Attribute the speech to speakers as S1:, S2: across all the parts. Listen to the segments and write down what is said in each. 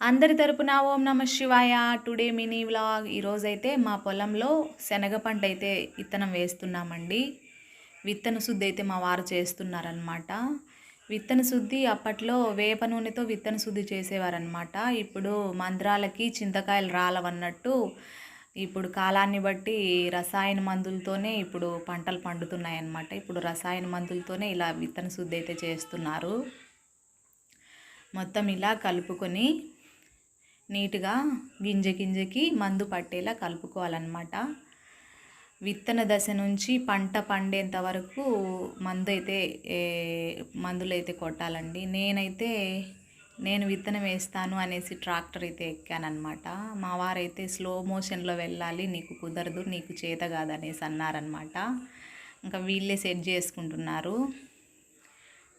S1: అందరి తరపున ఓం నమ శివాయ. Today mini vlog. ఈరోజైతే మా పొలంలో శనగ పంట అయితే విత్తనం వేస్తున్నామండి. విత్తన శుద్ధి అయితే మా వారు చేస్తున్నారనమాట విత్తన శుద్ధి అప్పట్లో వేప నూనెతో విత్తన శుద్ధి చేసేవారనమాట ఇప్పుడు మంత్రాలకి చింతకాయలు రాలవన్నట్టు ఇప్పుడు కాలాన్ని బట్టి రసాయన మందులతోనే ఇప్పుడు పంటలు పండుతున్నాయి అన్నమాట ఇప్పుడు రసాయన మందులతోనే ఇలా విత్తన శుద్ధి అయితే చేస్తున్నారు. మొత్తం ఇలా కలుపుకొని నీట్గా గింజ గింజకి మందు పట్టేలా కలుపుకోవాలన్నమాట. విత్తన దశ నుంచి పంట పండేంత వరకు మందు అయితే మందులు అయితే కొట్టాలండి. నేనైతే నేను విత్తనం వేస్తాను అనేసి ట్రాక్టర్ అయితే ఎక్కానమాట మా వారైతే స్లో మోషన్లో వెళ్ళాలి నీకు కుదరదు నీకు చేత కాదనేసి అన్నారనమాట ఇంకా వీళ్ళే సెట్ చేసుకుంటున్నారు.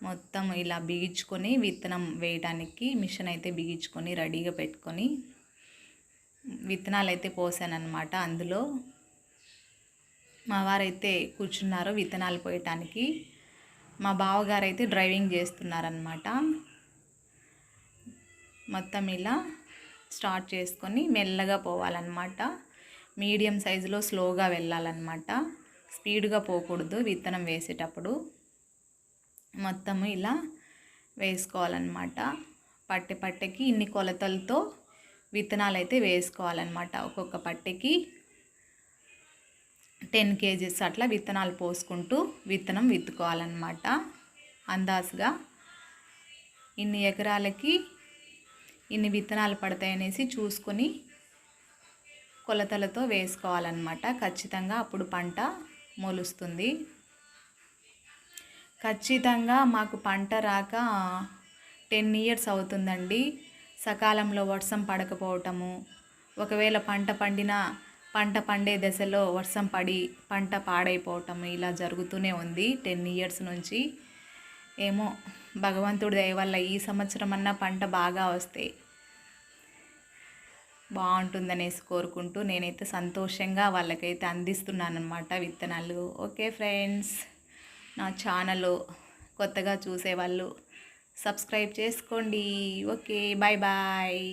S1: మొత్తం ఇలా బిగించుకొని విత్తనం వేయడానికి మిషన్ అయితే బిగించుకొని రెడీగా పెట్టుకొని విత్తనాలు అయితే పోసానమాట అందులో. మా వారైతే కూర్చున్నారు విత్తనాలు పోయటానికి. మా బావగారు అయితే డ్రైవింగ్ చేస్తున్నారనమాట మొత్తం ఇలా స్టార్ట్ చేసుకొని మెల్లగా పోవాలన్నమాట. మీడియం సైజులో స్లోగా వెళ్ళాలన్నమాట. స్పీడ్గా పోకూడదు విత్తనం వేసేటప్పుడు. మొత్తము ఇలా వేసుకోవాలన్నమాట. పట్టె పట్టెకి ఇన్ని కొలతలతో విత్తనాలు అయితే వేసుకోవాలన్నమాట. ఒక్కొక్క పట్టెకి టెన్ కేజీస్ అట్లా విత్తనాలు పోసుకుంటూ విత్తనం విత్తుకోవాలన్నమాట. అందాజుగా ఇన్ని ఎకరాలకి ఇన్ని విత్తనాలు పడతాయనేసి చూసుకొని కొలతలతో వేసుకోవాలన్నమాట. ఖచ్చితంగా అప్పుడు పంట మొలుస్తుంది. ఖచ్చితంగా మాకు పంట రాక టెన్ ఇయర్స్ అవుతుందండి. సకాలంలో వర్షం పడకపోవటము ఒకవేళ పంట పండిన పంట పండే దశలో వర్షం పడి పంట పాడైపోవటం ఇలా జరుగుతూనే ఉంది టెన్ ఇయర్స్ నుంచి. ఏమో భగవంతుడి దయ వల్ల ఈ సంవత్సరం అన్నా పంట బాగా వస్తే బాగుంటుందనేసి కోరుకుంటూ నేనైతే సంతోషంగా వాళ్ళకైతే అందిస్తున్నాను అనమాట విత్తనాలు. Okay friends. నా ఛానల్ కొత్తగా చూసేవాళ్ళు సబ్స్క్రైబ్ చేసుకోండి. Okay bye bye.